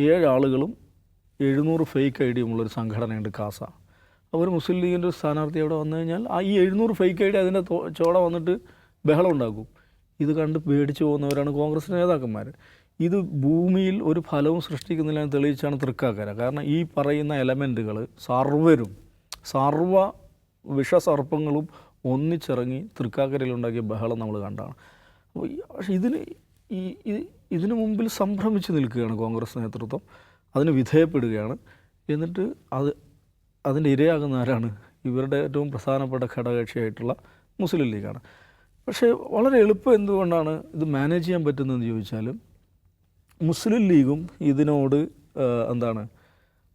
ഏഴ് ആളുകളും എഴുന്നൂറ് ഫേക്ക് ഐ ഡിയുമുള്ളൊരു സംഘടനയുണ്ട് കാസ. അവർ മുസ്ലിം ലീഗിന്റെ ഒരു സ്ഥാനാർത്ഥി അവിടെ വന്നു കഴിഞ്ഞാൽ ആ ഈ എഴുന്നൂറ് ഫേക്ക് ഐ ഡി അതിന്റെ ചോട വന്നിട്ട് ബഹളം ഉണ്ടാക്കും. ഇത് കണ്ട് പേടിച്ചു പോകുന്നവരാണ് കോൺഗ്രസ് നേതാക്കന്മാർ. ഇത് ഭൂമിയിൽ ഒരു ഫലവും സൃഷ്ടിക്കുന്നില്ല എന്ന് തെളിയിച്ചാണ് തൃക്കാക്കര. കാരണം ഈ പറയുന്ന എലമെന്റുകൾ സർവരും സർവ വിഷസർപ്പങ്ങളും ഒന്നിച്ചിറങ്ങി തൃക്കാക്കരയിലുണ്ടാക്കിയ ബഹളം നമ്മൾ കണ്ടാണ്. അപ്പോൾ പക്ഷേ ഇതിന് ഈ- ഇതിനു മുമ്പിൽ സംഭ്രമിച്ച് നിൽക്കുകയാണ് കോൺഗ്രസ് നേതൃത്വം. അതിന് വിധേയപ്പെടുകയാണ്. എന്നിട്ട് അത് അതിന്റെ ഇരയാകുന്ന ആരാണ്? ഇവരുടെ ഏറ്റവും പ്രധാനപ്പെട്ട ഘടകകക്ഷിയായിട്ടുള്ള മുസ്ലിം ലീഗാണ്. പക്ഷേ വളരെ എളുപ്പം എന്തുകൊണ്ടാണ് ഇത് മാനേജ് ചെയ്യാൻ പറ്റുന്നതെന്ന് ചോദിച്ചാൽ മുസ്ലിം ലീഗും ഇതിനോട് എന്താണ്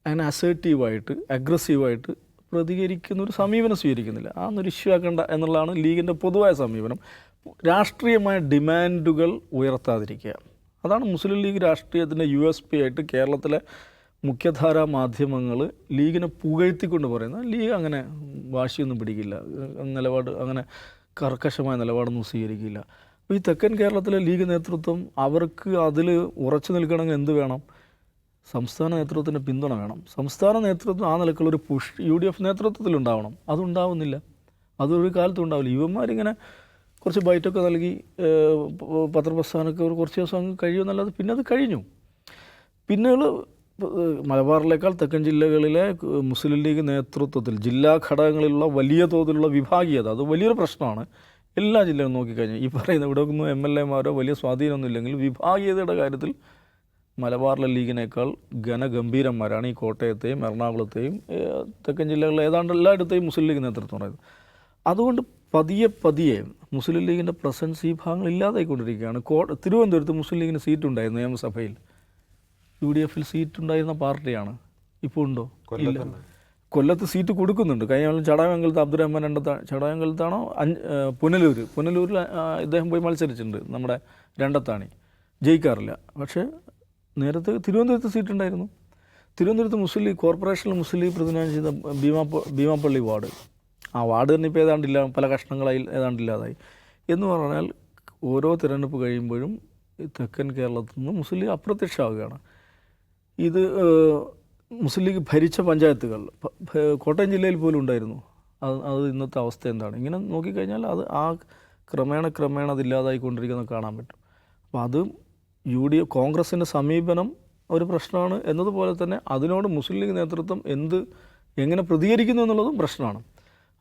അങ്ങനെ അസേർട്ടീവായിട്ട് അഗ്രസീവായിട്ട് പ്രതികരിക്കുന്ന ഒരു സമീപനം സ്വീകരിക്കുന്നില്ല. ആ ഒരു ഇഷ്യൂ ആക്കണ്ട എന്നുള്ളതാണ് ലീഗിന്റെ പൊതുവായ സമീപനം. രാഷ്ട്രീയമായ ഡിമാൻഡുകൾ ഉയർത്താതിരിക്കുക. അതാണ് മുസ്ലിം ലീഗ് രാഷ്ട്രീയത്തിന്റെ യു എസ് പി ആയിട്ട് കേരളത്തിലെ മുഖ്യധാരാ മാധ്യമങ്ങൾ ലീഗിനെ പുകഴ്ത്തിക്കൊണ്ട് പറയുന്നത്. ലീഗ് അങ്ങനെ വാശിയൊന്നും പിടിക്കില്ല. നിലപാട് അങ്ങനെ കർക്കശമായ നിലപാടൊന്നും സ്വീകരിക്കില്ല. അപ്പോൾ ഈ തെക്കൻ കേരളത്തിലെ ലീഗ് നേതൃത്വം അവർക്ക് അതിൽ ഉറച്ചു നിൽക്കണമെങ്കിൽ എന്ത് വേണം? സംസ്ഥാന നേതൃത്വത്തിന്റെ പിന്തുണ വേണം. സംസ്ഥാന നേതൃത്വം ആ നിലക്കുള്ള ഒരു പുഷ് യു ഡി എഫ് നേതൃത്വത്തിലുണ്ടാവണം. അതുണ്ടാവുന്നില്ല. അതൊരു കാലത്തും ഉണ്ടാവില്ല. ഇവന്മാരിങ്ങനെ കുറച്ച് ബൈറ്റൊക്കെ നൽകി പത്രപ്രസ്ഥാനമൊക്കെ ഒരു കുറച്ച് ദിവസം കഴിയുമെന്നല്ലാതെ പിന്നെ അത് കഴിഞ്ഞു. പിന്നെ മലബാറിലേക്കാൾ തെക്കൻ ജില്ലകളിലെ മുസ്ലിം ലീഗ് നേതൃത്വത്തിൽ ജില്ലാ ഘടകങ്ങളിലുള്ള വലിയ തോതിലുള്ള വിഭാഗീയത അത് വലിയൊരു പ്രശ്നമാണ്. എല്ലാ ജില്ലകളും നോക്കിക്കഴിഞ്ഞാൽ ഈ പറയുന്ന ഇവിടെ ഒന്നും എം എൽ എമാരോ വലിയ സ്വാധീനമൊന്നും ഇല്ലെങ്കിൽ വിഭാഗീയതയുടെ കാര്യത്തിൽ മലബാറിലെ ലീഗിനേക്കാൾ ഘനഗംഭീരന്മാരാണ് ഈ കോട്ടയത്തെയും എറണാകുളത്തെയും തെക്കൻ ജില്ലകളിലെ ഏതാണ്ട് എല്ലായിടത്തെയും മുസ്ലിം ലീഗ് നേതൃത്വം പറയുന്നത്. അതുകൊണ്ട് പതിയെ പതിയെ മുസ്ലിം ലീഗിന്റെ പ്രസൻസ് ഈ ഭാഗങ്ങൾ ഇല്ലാതായിക്കൊണ്ടിരിക്കുകയാണ്. കോ തിരുവനന്തപുരത്ത് മുസ്ലിം ലീഗിന് സീറ്റ് ഉണ്ടായിരുന്നു നിയമസഭയിൽ. യു ഡി എഫിൽ സീറ്റ് ഉണ്ടായിരുന്ന പാർട്ടിയാണ്. ഇപ്പോൾ ഉണ്ടോ? ഇല്ല. കൊല്ലത്ത് സീറ്റ് കൊടുക്കുന്നുണ്ട്. കഴിഞ്ഞ കൊല്ലം അബ്ദുറഹ്മാൻ എന്റെ ചടായമംഗലത്താണോ അഞ്ച് പുനലൂർ പുനലൂരിൽ ഇദ്ദേഹം പോയി മത്സരിച്ചിട്ടുണ്ട് നമ്മുടെ രണ്ടത്താണി. ജയിക്കാറില്ല. പക്ഷേ നേരത്തെ തിരുവനന്തപുരത്ത് സീറ്റ് ഉണ്ടായിരുന്നു. തിരുവനന്തപുരത്ത് മുസ്ലിം ലീഗ് കോർപ്പറേഷനിൽ മുസ്ലിം ലീഗ് പ്രതിനിധാനം ചെയ്ത ഭീമാ ഭീമാപ്പള്ളി വാർഡ്. ആ വാർഡ് തന്നെ ഇപ്പോൾ ഏതാണ്ടില്ല പല കഷ്ണങ്ങളായി ഏതാണ്ടില്ലാതായി. എന്ന് പറഞ്ഞാൽ ഓരോ തിരഞ്ഞെടുപ്പ് കഴിയുമ്പോഴും തെക്കൻ കേരളത്തിൽ നിന്ന് മുസ്ലിം ലീഗ് അപ്രത്യക്ഷമാവുകയാണ്. ഇത് മുസ്ലിം ലീഗ് ഭരിച്ച പഞ്ചായത്തുകൾ കോട്ടയം ജില്ലയിൽ പോലും ഉണ്ടായിരുന്നു. അത് അത് ഇന്നത്തെ അവസ്ഥ എന്താണ്? ഇങ്ങനെ നോക്കിക്കഴിഞ്ഞാൽ അത് ആ ക്രമേണ ക്രമേണ അതില്ലാതായിക്കൊണ്ടിരിക്കുന്നത് കാണാൻ പറ്റും. അപ്പോൾ അത് യു ഡി എഫ് കോൺഗ്രസിന്റെ സമീപനം ഒരു പ്രശ്നമാണ് എന്നതുപോലെ തന്നെ അതിനോട് മുസ്ലിം ലീഗ് നേതൃത്വം എന്ത് എങ്ങനെ പ്രതികരിക്കുന്നു എന്നുള്ളതും പ്രശ്നമാണ്.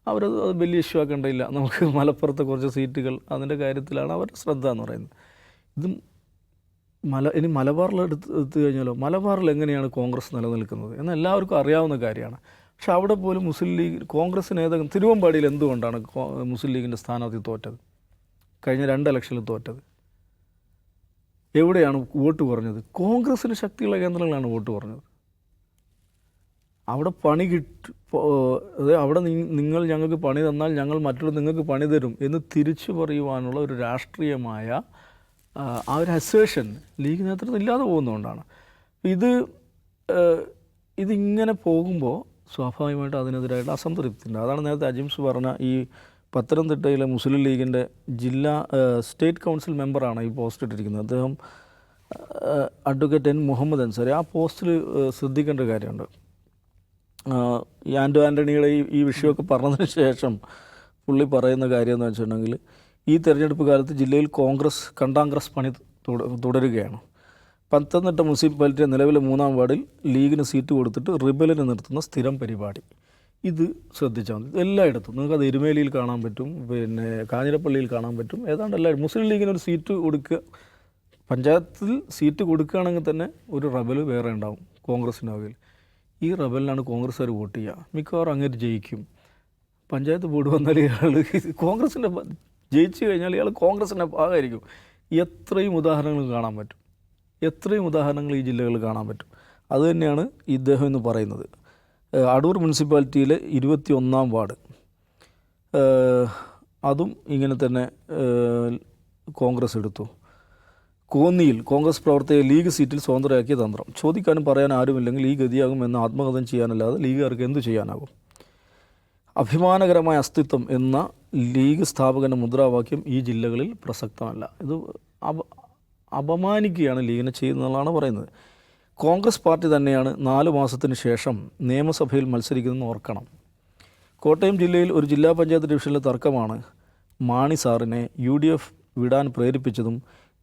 അവരത് വലിയ ഇഷ്യൂ ആക്കേണ്ടതില്ല നമുക്ക് മലപ്പുറത്ത് കുറച്ച് സീറ്റുകൾ. അതിന്റെ കാര്യത്തിലാണ് അവരുടെ ശ്രദ്ധ എന്ന് പറയുന്നത്. ഇതും മല ഇനി മലബാറിൽ എടുത്ത് എടുത്തു കഴിഞ്ഞാലോ? മലബാറിൽ എങ്ങനെയാണ് കോൺഗ്രസ് നിലനിൽക്കുന്നത്? എന്ന് എല്ലാവർക്കും അറിയാവുന്ന കാര്യമാണ്. പക്ഷെ അവിടെ പോലും മുസ്ലിം ലീഗ് കോൺഗ്രസ് നേതാക്കൾ തിരുവമ്പാടിയിൽ എന്തുകൊണ്ടാണ് മുസ്ലിം ലീഗിന്റെ സ്ഥാനാർത്ഥി തോറ്റത്? കഴിഞ്ഞ രണ്ട് ഇലക്ഷനിൽ തോറ്റത്. എവിടെയാണ് വോട്ട് കുറഞ്ഞത്? കോൺഗ്രസ്സിന് ശക്തിയുള്ള കേന്ദ്രങ്ങളാണ് വോട്ട് കുറഞ്ഞത്. അവിടെ പണി കിട്ടി അവിടെ നിങ്ങൾ ഞങ്ങൾക്ക് പണി തന്നാൽ ഞങ്ങൾ മറ്റുള്ള നിങ്ങൾക്ക് പണി തരും എന്ന് തിരിച്ചു പറയുവാനുള്ള ഒരു രാഷ്ട്രീയമായ ആ, ഒരു അസേഷൻ ലീഗ് നേതൃത്വം ഇല്ലാതെ പോകുന്നതുകൊണ്ടാണ്. ഇത് ഇതിങ്ങനെ പോകുമ്പോൾ സ്വാഭാവികമായിട്ട് അതിനെതിരായിട്ട് അസംതൃപ്തി ഉണ്ട് അതാണ് നേരത്തെ അജിംസ് പറഞ്ഞ ഈ പത്തനംതിട്ടയിലെ മുസ്ലിം ലീഗിന്റെ ജില്ലാ സ്റ്റേറ്റ് കൗൺസിൽ മെമ്പറാണ് ഈ പോസ്റ്റ് ഇട്ടിരിക്കുന്നത്. അദ്ദേഹം അഡ്വക്കേറ്റ് എൻ മുഹമ്മദ് അൻസാരി ആ പോസ്റ്റിൽ ശ്രദ്ധിക്കേണ്ട കാര്യമുണ്ട്. ആന്റോ ആന്റണിയുടെ ഈ ഈ വിഷയമൊക്കെ പറഞ്ഞതിന് ശേഷം പുള്ളി പറയുന്ന കാര്യം എന്ന് വെച്ചിട്ടുണ്ടെങ്കിൽ ഈ തെരഞ്ഞെടുപ്പ് കാലത്ത് ജില്ലയിൽ കോൺഗ്രസ് കണ്ടാംഗ്രസ് പണി തുടരുകയാണ്. പത്തനംതിട്ട മുനിസിപ്പാലിറ്റിയെ നിലവിലെ മൂന്നാം വാർഡിൽ ലീഗിന് സീറ്റ് കൊടുത്തിട്ട് റിബലിന് നിർത്തുന്ന സ്ഥിരം പരിപാടി. ഇത് ശ്രദ്ധിച്ചാൽ മതി. എല്ലായിടത്തും. നിങ്ങൾക്ക് അത് എരുമേലിയിൽ കാണാൻ പറ്റും പിന്നെ കാഞ്ഞിരപ്പള്ളിയിൽ കാണാൻ പറ്റും. ഏതാണ്ട് എല്ലാവരും മുസ്ലിം ലീഗിന് ഒരു സീറ്റ് കൊടുക്കുക പഞ്ചായത്തിൽ സീറ്റ് കൊടുക്കുകയാണെങ്കിൽ തന്നെ ഒരു റബൽ വേറെ ഉണ്ടാവും കോൺഗ്രസിന്റെ വകയിൽ ഈ റബലിനാണ് കോൺഗ്രസ്സുകാർ വോട്ട് ചെയ്യുക. മിക്കവാറും അങ്ങനെ ജയിക്കും. പഞ്ചായത്ത് ബോർഡ് വന്നാൽ ഇയാൾ കോൺഗ്രസിന്റെ ജയിച്ചു കഴിഞ്ഞാൽ ഇയാൾ കോൺഗ്രസിന്റെ ഭാഗമായിരിക്കും. എത്രയും ഉദാഹരണങ്ങൾ കാണാൻ പറ്റും. എത്രയും ഉദാഹരണങ്ങൾ ഈ ജില്ലകളിൽ കാണാൻ പറ്റും. അതുതന്നെയാണ് ഇദ്ദേഹം എന്ന് പറയുന്നത്. അടൂർ മുനിസിപ്പാലിറ്റിയിലെ ഇരുപത്തി ഒന്നാം വാർഡ് അതും ഇങ്ങനെ തന്നെ കോൺഗ്രസ് എടുത്തു. കോന്നിയിൽ കോൺഗ്രസ് പ്രവർത്തകരെ ലീഗ് സീറ്റിൽ സ്വതന്ത്രയാക്കിയ തന്ത്രം. ചോദിക്കാനും പറയാൻ ആരുമില്ലെങ്കിൽ ഈ ഗതിയാകും എന്ന് ആത്മകഥം ചെയ്യാനല്ലാതെ ലീഗുകാർക്ക് എന്തു ചെയ്യാനാകും? അഭിമാനകരമായ അസ്തിത്വം എന്ന ലീഗ് സ്ഥാപകന്റെ മുദ്രാവാക്യം ഈ ജില്ലകളിൽ പ്രസക്തമല്ല. ഇത് അപ അപമാനിക്കുകയാണ് ലീഗിനെ ചെയ്യുന്നതെന്നാണ് പറയുന്നത്. കോൺഗ്രസ് പാർട്ടി തന്നെയാണ് നാല് മാസത്തിന് ശേഷം നിയമസഭയിൽ മത്സരിക്കുന്നതെന്ന് ഓർക്കണം. കോട്ടയം ജില്ലയിൽ ഒരു ജില്ലാ പഞ്ചായത്ത് ഡിവിഷനിലെ തർക്കമാണ് മാണി സാറിനെ യു ഡി എഫ് വിടാൻ പ്രേരിപ്പിച്ചതും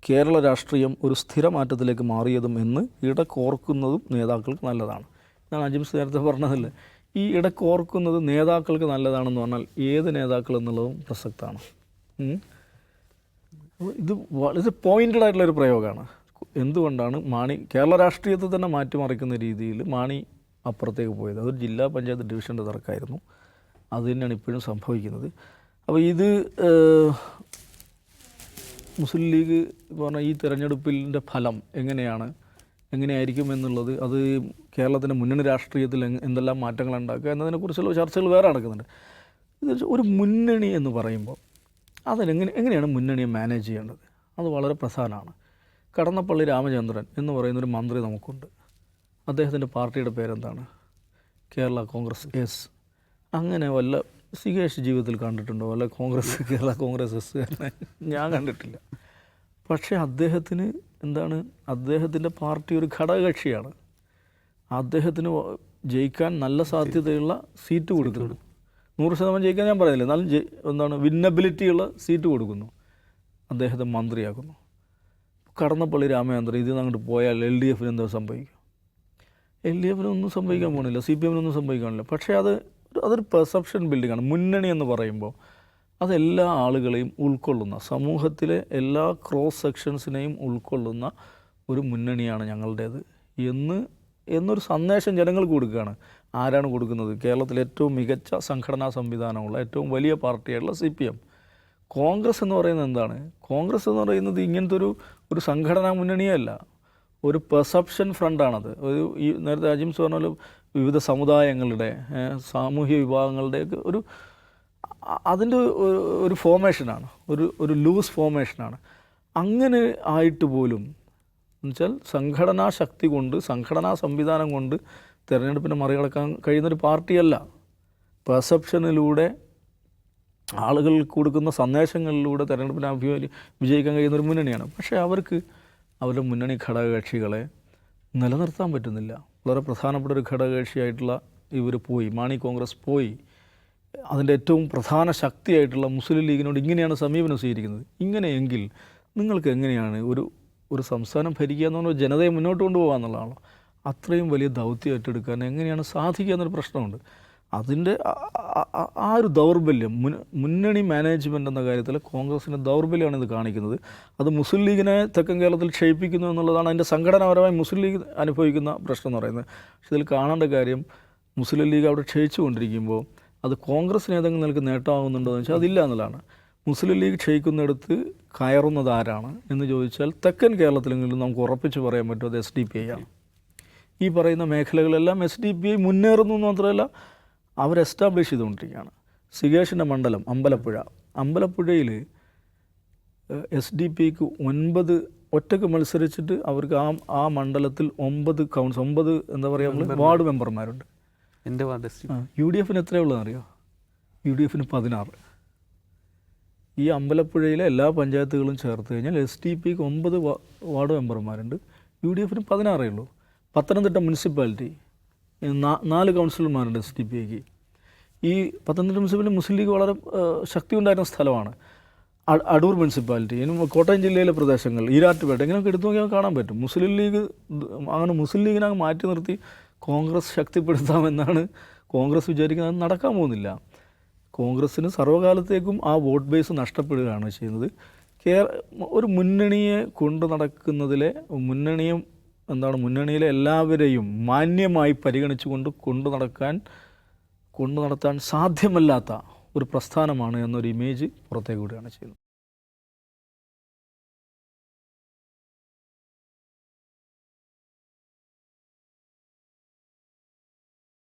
കേരള രാഷ്ട്രീയം ഒരു സ്ഥിരമാറ്റത്തിലേക്ക് മാറിയതും എന്ന് ഇടക്കോർക്കുന്നതും നേതാക്കൾക്ക് നല്ലതാണ്. ഞാൻ അജിംസ് നേരത്തെ പറഞ്ഞതല്ലേ? ഈ ഇടക്കോർക്കുന്നത് നേതാക്കൾക്ക് നല്ലതാണെന്ന് പറഞ്ഞാൽ ഏത് നേതാക്കൾ എന്നുള്ളതും പ്രസക്തമാണ് ഇത് വളരെ പോയിന്റഡ് ആയിട്ടുള്ളൊരു പ്രയോഗമാണ്. എന്തുകൊണ്ടാണ് മാണി കേരള രാഷ്ട്രീയത്തെ തന്നെ മാറ്റിമറിക്കുന്ന രീതിയിൽ മാണി അപ്പുറത്തേക്ക് പോയത്? അതൊരു ജില്ലാ പഞ്ചായത്ത് ഡിവിഷന്റെ തർക്കമായിരുന്നു. അത് തന്നെയാണ് ഇപ്പോഴും സംഭവിക്കുന്നത്. അപ്പോൾ ഇത് മുസ്ലിം ലീഗ് പറഞ്ഞ ഈ തെരഞ്ഞെടുപ്പിന്റെ ഫലം എങ്ങനെയാണ്? എങ്ങനെയായിരിക്കും എന്നുള്ളത് അത് കേരളത്തിന്റെ മുന്നണി രാഷ്ട്രീയത്തിൽ എന്തെല്ലാം മാറ്റങ്ങൾ ഉണ്ടാക്കുക എന്നതിനെക്കുറിച്ചുള്ള ചർച്ചകൾ വേറെ നടക്കുന്നുണ്ട്. ഇത് ഒരു മുന്നണി എന്ന് പറയുമ്പോൾ അതിനെങ്ങനെ എങ്ങനെയാണ് മുന്നണിയെ മാനേജ് ചെയ്യേണ്ടത്? അത് വളരെ പ്രധാനമാണ്. കടന്നപ്പള്ളി രാമചന്ദ്രൻ എന്ന് പറയുന്നൊരു മന്ത്രി നമുക്കുണ്ട്. അദ്ദേഹത്തിന്റെ പാർട്ടിയുടെ പേരെന്താണ്? കേരള കോൺഗ്രസ് എസ് അങ്ങനെ വല്ല സികേഷ് ജീവിതത്തിൽ കണ്ടിട്ടുണ്ടോ? അല്ലെ കോൺഗ്രസ് കേരള കോൺഗ്രസ് എസ് ഞാൻ കണ്ടിട്ടില്ല. പക്ഷേ അദ്ദേഹത്തിന് എന്താണ്? അദ്ദേഹത്തിന്റെ പാർട്ടി ഒരു ഘടകകക്ഷിയാണ്. അദ്ദേഹത്തിന് ജയിക്കാൻ നല്ല സാധ്യതയുള്ള സീറ്റ് കൊടുക്കുന്നു. നൂറ് ശതമാനം ജയിക്കാൻ ഞാൻ പറയുന്നില്ല എന്നാലും എന്താണ്? വിന്നബിലിറ്റിയുള്ള സീറ്റ് കൊടുക്കുന്നു. അദ്ദേഹത്തെ മന്ത്രിയാക്കുന്നു. കടന്നപ്പള്ളി രാമചന്ദ്രൻ ഇതിൽ നിന്ന് അങ്ങോട്ട് പോയാൽ എൽ ഡി എഫിന് എന്താ സംഭവിക്കും. എൽ ഡി എഫിനൊന്നും സംഭവിക്കാൻ പോകണില്ല സി പി എമ്മിനൊന്നും സംഭവിക്കാനില്ല പക്ഷേ അത് അതൊരു പെർസെപ്ഷൻ ബിൽഡിംഗ് ആണ്. മുന്നണി എന്ന് പറയുമ്പോൾ അതെല്ലാ ആളുകളെയും ഉൾക്കൊള്ളുന്ന സമൂഹത്തിലെ എല്ലാ ക്രോസ് സെക്ഷൻസിനെയും ഉൾക്കൊള്ളുന്ന ഒരു മുന്നണിയാണ് ഞങ്ങളുടേത് എന്ന് എന്നൊരു സന്ദേശം ജനങ്ങൾക്ക് കൊടുക്കുകയാണ്. ആരാണ് കൊടുക്കുന്നത്? കേരളത്തിലെ ഏറ്റവും മികച്ച സംഘടനാ സംവിധാനമുള്ള ഏറ്റവും വലിയ പാർട്ടിയായിട്ടുള്ള സി പി എം കോൺഗ്രസ് എന്ന് പറയുന്നത് എന്താണ്? കോൺഗ്രസ് എന്ന് പറയുന്നത് ഇങ്ങനത്തെ ഒരു ഒരു സംഘടനാ മുന്നണിയല്ല. ഒരു പെർസെപ്ഷൻ ഫ്രണ്ടാണത് ഒരു ഈ നേരത്തെ അജിംസ് പറഞ്ഞ വിവിധ സമുദായങ്ങളുടെ സാമൂഹ്യ വിഭാഗങ്ങളുടെയൊക്കെ ഒരു അതിന്റെ ഒരു- ഫോമേഷനാണ്. ഒരു ഒരു ലൂസ് ഫോർമേഷനാണ് അങ്ങനെ ആയിട്ട് പോലും എന്നുവെച്ചാൽ സംഘടനാ ശക്തി കൊണ്ട് സംഘടനാ സംവിധാനം കൊണ്ട് തിരഞ്ഞെടുപ്പിനെ മറികടക്കാൻ കഴിയുന്നൊരു പാർട്ടിയല്ല. പെർസെപ്ഷനിലൂടെ ആളുകൾ കൊടുക്കുന്ന സന്ദേശങ്ങളിലൂടെ തിരഞ്ഞെടുപ്പിനെ അഭിമുഖി വിജയിക്കാൻ കഴിയുന്ന ഒരു മുന്നണിയാണ്. പക്ഷേ അവർക്ക് അവരുടെ മുന്നണി ഘടകകക്ഷികളെ നിലനിർത്താൻ പറ്റുന്നില്ല. വളരെ പ്രധാനപ്പെട്ട ഒരു ഘടകകക്ഷിയായിട്ടുള്ള ഇവർ പോയി. മാണി കോൺഗ്രസ് പോയി. അതിന്റെ ഏറ്റവും പ്രധാന ശക്തിയായിട്ടുള്ള മുസ്ലിം ലീഗിനോട് ഇങ്ങനെയാണ് സമീപനം സ്വീകരിക്കുന്നത്. ഇങ്ങനെയെങ്കിൽ നിങ്ങൾക്ക് എങ്ങനെയാണ് ഒരു ഒരു സംസ്ഥാനം ഭരിക്കുക എന്ന് പറഞ്ഞാൽ ജനതയെ മുന്നോട്ട് കൊണ്ടുപോകുക അത്രയും വലിയ ദൗത്യം ഏറ്റെടുക്കാൻ എങ്ങനെയാണ് സാധിക്കുക എന്നൊരു പ്രശ്നമുണ്ട്. അതിന്റെ ആ- ഒരു ദൗർബല്യം മുന്നണി മാനേജ്മെന്റ് എന്ന കാര്യത്തിൽ കോൺഗ്രസിന്റെ ദൗർബല്യമാണ് ഇത് കാണിക്കുന്നത്. അത് മുസ്ലിം ലീഗിനെ തെക്കൻ കേരളത്തിൽ ക്ഷയിപ്പിക്കുന്നു എന്നുള്ളതാണ് അതിന്റെ സംഘടനാപരമായി മുസ്ലിം ലീഗ് അനുഭവിക്കുന്ന പ്രശ്നം എന്ന് പറയുന്നത്. പക്ഷേ ഇതിൽ കാണേണ്ട കാര്യം മുസ്ലിം ലീഗ് അവിടെ ക്ഷയിച്ചുകൊണ്ടിരിക്കുമ്പോൾ അത് കോൺഗ്രസിന് ഏതെങ്കിലും നിലയ്ക്ക് നേട്ടമാകുന്നുണ്ടോ എന്ന് വെച്ചാൽ അതില്ല എന്നുള്ളതാണ്. മുസ്ലിം ലീഗ് ക്ഷയിക്കുന്നിടത്ത് കയറുന്നത് ആരാണ് എന്ന് ചോദിച്ചാൽ തെക്കൻ കേരളത്തിലെങ്കിലും നമുക്ക് ഉറപ്പിച്ച് പറയാൻ പറ്റും അത് എസ് ഡി പി ഐ ആണ്. ഈ പറയുന്ന മേഖലകളെല്ലാം എസ് ഡി പി ഐ മുന്നേറുന്നു എന്ന് മാത്രമല്ല അവർ എസ്റ്റാബ്ലിഷ് ചെയ്തുകൊണ്ടിരിക്കുകയാണ്. സികേഷിന്റെ മണ്ഡലം അമ്പലപ്പുഴ. അമ്പലപ്പുഴയിൽ എസ് ഡി പിക്ക് ഒൻപത് ഒറ്റയ്ക്ക് മത്സരിച്ചിട്ട് അവർക്ക് ആ ആ മണ്ഡലത്തിൽ ഒമ്പത് കൗൺസ് ഒമ്പത് എന്താ പറയുക വാർഡ് മെമ്പർമാരുണ്ട്. എന്റെ വാർഡ് യു ഡി. എഫിന് എത്രയുള്ളതെന്ന് അറിയോ? യു ഡി എഫിന് പതിനാറ്. ഈ അമ്പലപ്പുഴയിലെ എല്ലാ പഞ്ചായത്തുകളും ചേർത്ത് കഴിഞ്ഞാൽ എസ് ഡി പിക്ക് ഒമ്പത് വാർഡ് മെമ്പർമാരുണ്ട്. യു ഡി എഫിന് പതിനാറേ ഉള്ളൂ. പത്തനംതിട്ട മുനിസിപ്പാലിറ്റി നാല് കൗൺസിലർമാരുണ്ട് എസ് ഡി പിക്ക് ഈ പത്തനംതിട്ട മുനിസിപ്പൽ മുസ്ലിം ലീഗ് വളരെ ശക്തി ഉണ്ടായിരുന്ന സ്ഥലമാണ്. അടൂർ മുനിസിപ്പാലിറ്റി ഇനി കോട്ടയം ജില്ലയിലെ പ്രദേശങ്ങൾ ഈരാറ്റുപേട്ട ഇങ്ങനെയൊക്കെ എടുത്തു നോക്കിയാൽ കാണാൻ പറ്റും. മുസ്ലിം ലീഗ് അങ്ങനെ മുസ്ലിം ലീഗിനെ അങ്ങ് മാറ്റി നിർത്തി കോൺഗ്രസ് ശക്തിപ്പെടുത്താമെന്നാണ് കോൺഗ്രസ് വിചാരിക്കുന്നത്. നടക്കാൻ പോകുന്നില്ല. കോൺഗ്രസ്സിന് സർവകാലത്തേക്കും ആ വോട്ട് ബേസ് നഷ്ടപ്പെടുകയാണ് ചെയ്യുന്നത്. കേര ഒരു മുന്നണിയെ കൊണ്ടു നടക്കുന്നതിലെ മുന്നണിയും എന്താണ് മുന്നണിയിലെ എല്ലാവരെയും മാന്യമായി പരിഗണിച്ചുകൊണ്ട് കൊണ്ടു നടക്കാൻ കൊണ്ടു നടത്താൻ സാധ്യമല്ലാത്ത ഒരു പ്രസ്ഥാനമാണ് എന്നൊരു ഇമേജ് പുറത്തേക്ക് വിടുകയാണ് ചെയ്യുന്നത്.